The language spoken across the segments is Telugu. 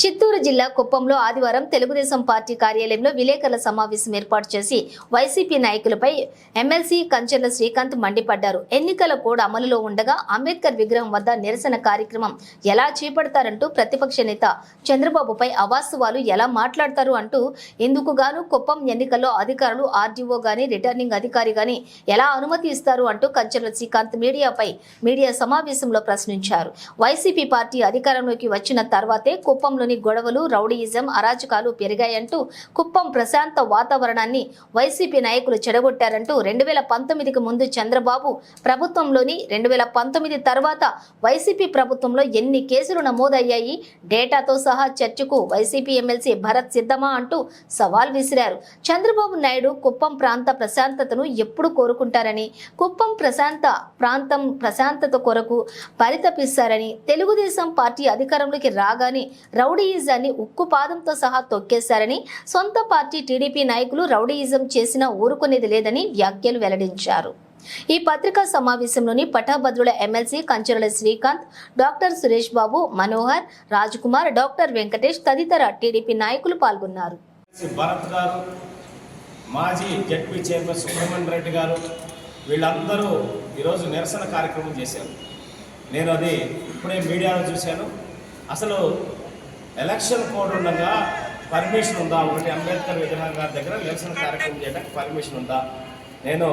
చిత్తూరు జిల్లా కుప్పంలో ఆదివారం తెలుగుదేశం పార్టీ కార్యాలయంలో విలేకరుల సమావేశం ఏర్పాటు చేసి వైసీపీ నాయకులపై ఎమ్మెల్సీ కంచెర్ల శ్రీకాంత్ మండిపడ్డారు. ఎన్నికల కోడ్ అమలులో ఉండగా అంబేద్కర్ విగ్రహం వద్ద నిరసన కార్యక్రమం ఎలా చేపడతారంటూ ప్రతిపక్ష నేత చంద్రబాబుపై అవాస్తవాలు ఎలా మాట్లాడతారు అంటూ ఇందుకు గాను కుప్పం ఎన్నికల్లో అధికారులు ఆర్డీఓ గాని రిటర్నింగ్ అధికారి గాని ఎలా అనుమతి ఇస్తారు అంటూ కంచెర్ల శ్రీకాంత్ మీడియాపై మీడియా సమావేశంలో ప్రశ్నించారు. వైసీపీ పార్టీ అధికారంలోకి వచ్చిన తర్వాతే కుప్పం కుప్పంలోని గొడవలు రౌడీయిజం అరాచకాలు పెరిగాయంటూ కుప్పం ప్రశాంత వాతావరణాన్ని వైసీపీ నాయకులు చెడగొట్టారంటూ రెండు వేల పంతొమ్మిదికి ముందు చంద్రబాబు ప్రభుత్వంలోని రెండు వేల పంతొమ్మిది తర్వాత వైసీపీ ప్రభుత్వంలో ఎన్ని కేసులు నమోదయ్యాయి డేటాతో సహా చర్చకు వైసీపీ ఎమ్మెల్సీ భరత్ సిద్ధమా అంటూ సవాల్ విసిరారు. చంద్రబాబు నాయుడు కుప్పం ప్రాంత ప్రశాంతతను ఎప్పుడు కోరుకుంటారని కుప్పం ప్రశాంత ప్రాంతం ప్రశాంతత కొరకు పరితపిస్తారని తెలుగుదేశం పార్టీ అధికారంలోకి రాగానే రౌడీయిజాన్ని ఉక్కుపాదంతో సహా తొక్కేశారని సొంత పార్టీ టీడీపీ నాయకులు రౌడీయిజం చేసినా ఊరుకునేది లేదని వ్యాఖ్యలు వెల్లడించారు. ఈ పత్రికా సమావేశంలోని పటాభద్రుల MLC Kancherla Srikanth doctor Suresh Babu Manohar Raj Kumar doctor Venkatesh తదితర టీడీపీ నాయకులు పాల్గొన్నారు. భరత్ గారు మాజీ జడ్పీ చైర్మన్ సుబ్రహ్మణ్య రెడ్డి గారు వీళ్ళందరూ ఈరోజు నిరసన కార్యక్రమం చేశారు. నేను అది ఇప్పుడే మీడియాలో చూశాను. అసలు ఎలక్షన్ కోడ్ ఉండగా పర్మిషన్ ఉందా? ఒకటి అంబేద్కర్ విగ్రహం గారి దగ్గర ఎలక్షన్ కార్యక్రమం చేయడానికి పర్మిషన్ ఉందా? నేను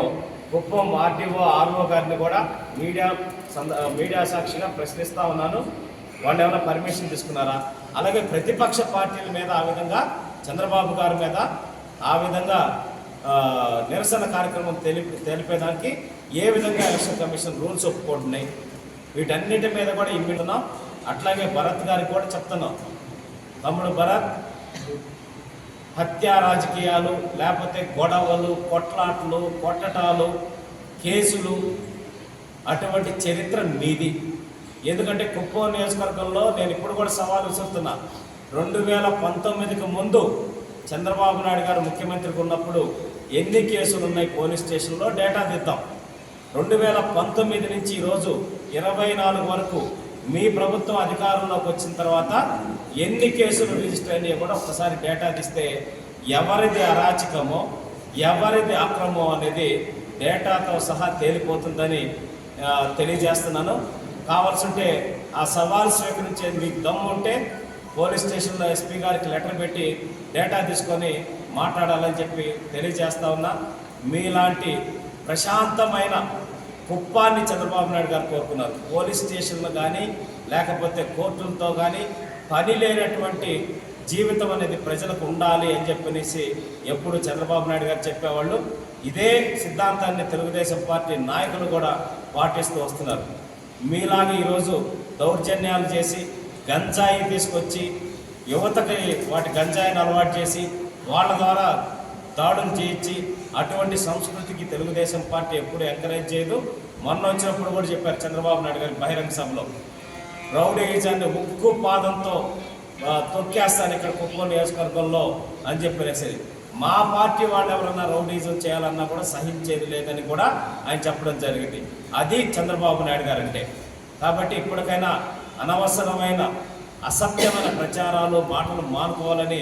కుప్పం ఆర్టీఓ ఆర్ఓ గారిని కూడా మీడియా సంద మీడియా సాక్షిగా ప్రశ్నిస్తూ ఉన్నాను. వాళ్ళు ఏమైనా పర్మిషన్ తీసుకున్నారా? అలాగే ప్రతిపక్ష పార్టీల మీద ఆ విధంగా చంద్రబాబు గారి మీద ఆ విధంగా నిరసన కార్యక్రమం తెలిపి తెలిపేదానికి ఏ విధంగా ఎలక్షన్ కమిషన్ రూల్స్ ఒప్పుకుంటున్నాయి? వీటన్నిటి మీద కూడా ఇమ్మిడున్నాం అట్లాగే భరత్ గారికి కూడా చెప్తున్నాం. తమ్ముడు భరత్ హత్యా రాజకీయాలు లేకపోతే గొడవలు కొట్లాట్లు కొట్టటాలు కేసులు అటువంటి చరిత్ర మీది ఎందుకంటే కుప్పం నియోజకవర్గంలో నేను ఇప్పుడు కూడా సవాల్ విసురుతున్నా. రెండు వేల పంతొమ్మిదికి ముందు చంద్రబాబు నాయుడు గారు ముఖ్యమంత్రికి ఉన్నప్పుడు ఎన్ని కేసులు ఉన్నాయి పోలీస్ స్టేషన్లో డేటా తీద్దాం. రెండు వేల పంతొమ్మిది నుంచి ఈరోజు ఇరవై నాలుగు వరకు మీ ప్రభుత్వం అధికారంలోకి వచ్చిన తర్వాత ఎన్ని కేసులు రిజిస్టర్ అయినాయో కూడా ఒకసారి డేటా తీస్తే ఎవరిది అరాచకమో ఎవరిది అక్రమో అనేది డేటాతో సహా తేలిపోతుందని తెలియజేస్తున్నాను. కావాల్సింటే ఆ సవాల్ స్వీకరించేది మీకు దమ్ము ఉంటే పోలీస్ స్టేషన్లో ఎస్పీ గారికి లెటర్ పెట్టి డేటా తీసుకొని మాట్లాడాలని చెప్పి తెలియజేస్తా ఉన్నా. మీలాంటి ప్రశాంతమైన కుప్పాన్ని చంద్రబాబు నాయుడు గారు కోరుకున్నారు. పోలీస్ స్టేషన్లు కానీ లేకపోతే కోర్టులతో కానీ పని లేనటువంటి జీవితం అనేది ప్రజలకు ఉండాలి అని చెప్పనేసి ఎప్పుడు చంద్రబాబు నాయుడు గారు చెప్పేవాళ్ళు. ఇదే సిద్ధాంతాన్ని తెలుగుదేశం పార్టీ నాయకులు కూడా పాటిస్తూ వస్తున్నారు. మీలాగే ఈరోజు దౌర్జన్యాలు చేసి గంజాయి తీసుకొచ్చి యువతకి వాటి గంజాయిని అలవాటు చేసి వాళ్ళ ద్వారా దాడులు చేయించి అటువంటి సంస్కృతికి తెలుగుదేశం పార్టీ ఎప్పుడు ఎంకరేజ్ చేయదు. మొన్న వచ్చినప్పుడు కూడా చెప్పారు చంద్రబాబు నాయుడు గారి బహిరంగ సభలో. రౌడీజాన్ని ఉక్కు పాదంతో తొక్కేస్తాను ఇక్కడ కుక్కో నియోజకవర్గంలో అని చెప్పేసి మా పార్టీ వాళ్ళు ఎవరన్నా రౌడీజం చేయాలన్నా కూడా సహించేది లేదని కూడా ఆయన చెప్పడం జరిగింది. అది చంద్రబాబు నాయుడు గారు అంటే కాబట్టి ఇప్పటికైనా అనవసరమైన అసత్యమైన ప్రచారాలు మాటలు మానుకోవాలని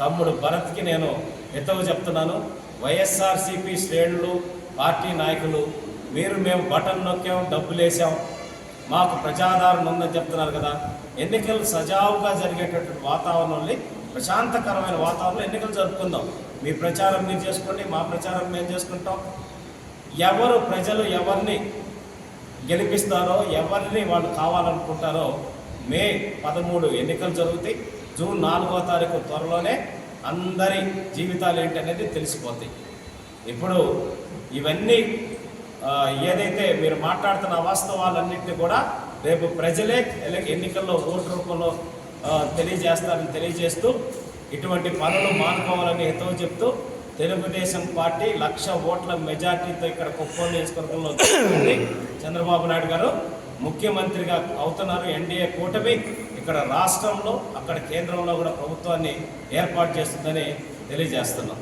తమ్ముడు భరత్కి నేను హితవు చెప్తున్నాను. వైఎస్ఆర్సీపీ శ్రేణులు పార్టీ నాయకులు మీరు మేము బటన్ నొక్కాం డబ్బులు వేసాం. మాకు ప్రజాదారణ ఉందని చెప్తున్నారు కదా. ఎన్నికలు సజావుగా జరిగేటటువంటి వాతావరణంలో ప్రశాంతకరమైన వాతావరణంలో ఎన్నికలు జరుపుకుందాం. మీ ప్రచారం మీరు చేసుకోండి మా ప్రచారం మేము చేసుకుంటాం. ఎవరు ప్రజలు ఎవరిని గెలిపిస్తారో ఎవరిని వాళ్ళు కావాలనుకుంటారో మే పదమూడు ఎన్నికలు జరుగుతాయి. జూన్ నాలుగో తారీఖు త్వరలోనే అందరి జీవితాలు ఏంటనేది తెలిసిపోతాయి. ఇప్పుడు ఇవన్నీ ఏదైతే మీరు మాట్లాడుతున్న వాస్తవాలన్నింటినీ కూడా రేపు ప్రజలే ఎన్నికల్లో ఓటు రూపంలో తెలియజేస్తారని తెలియజేస్తూ ఇటువంటి పనులు మానుకోవాలని హితవు చెప్తూ తెలుగుదేశం పార్టీ లక్ష ఓట్ల మెజార్టీతో ఇక్కడ కుప్పం నియోజకవర్గంలో చంద్రబాబు నాయుడు గారు ముఖ్యమంత్రిగా అవుతున్నారు ఎన్డీఏ కూటమి. ఇక్కడ రాష్ట్రంలో అక్కడ కేంద్రంలో కూడా ప్రభుత్వాన్ని ఏర్పాటు చేస్తుందని తెలియజేస్తున్నాం.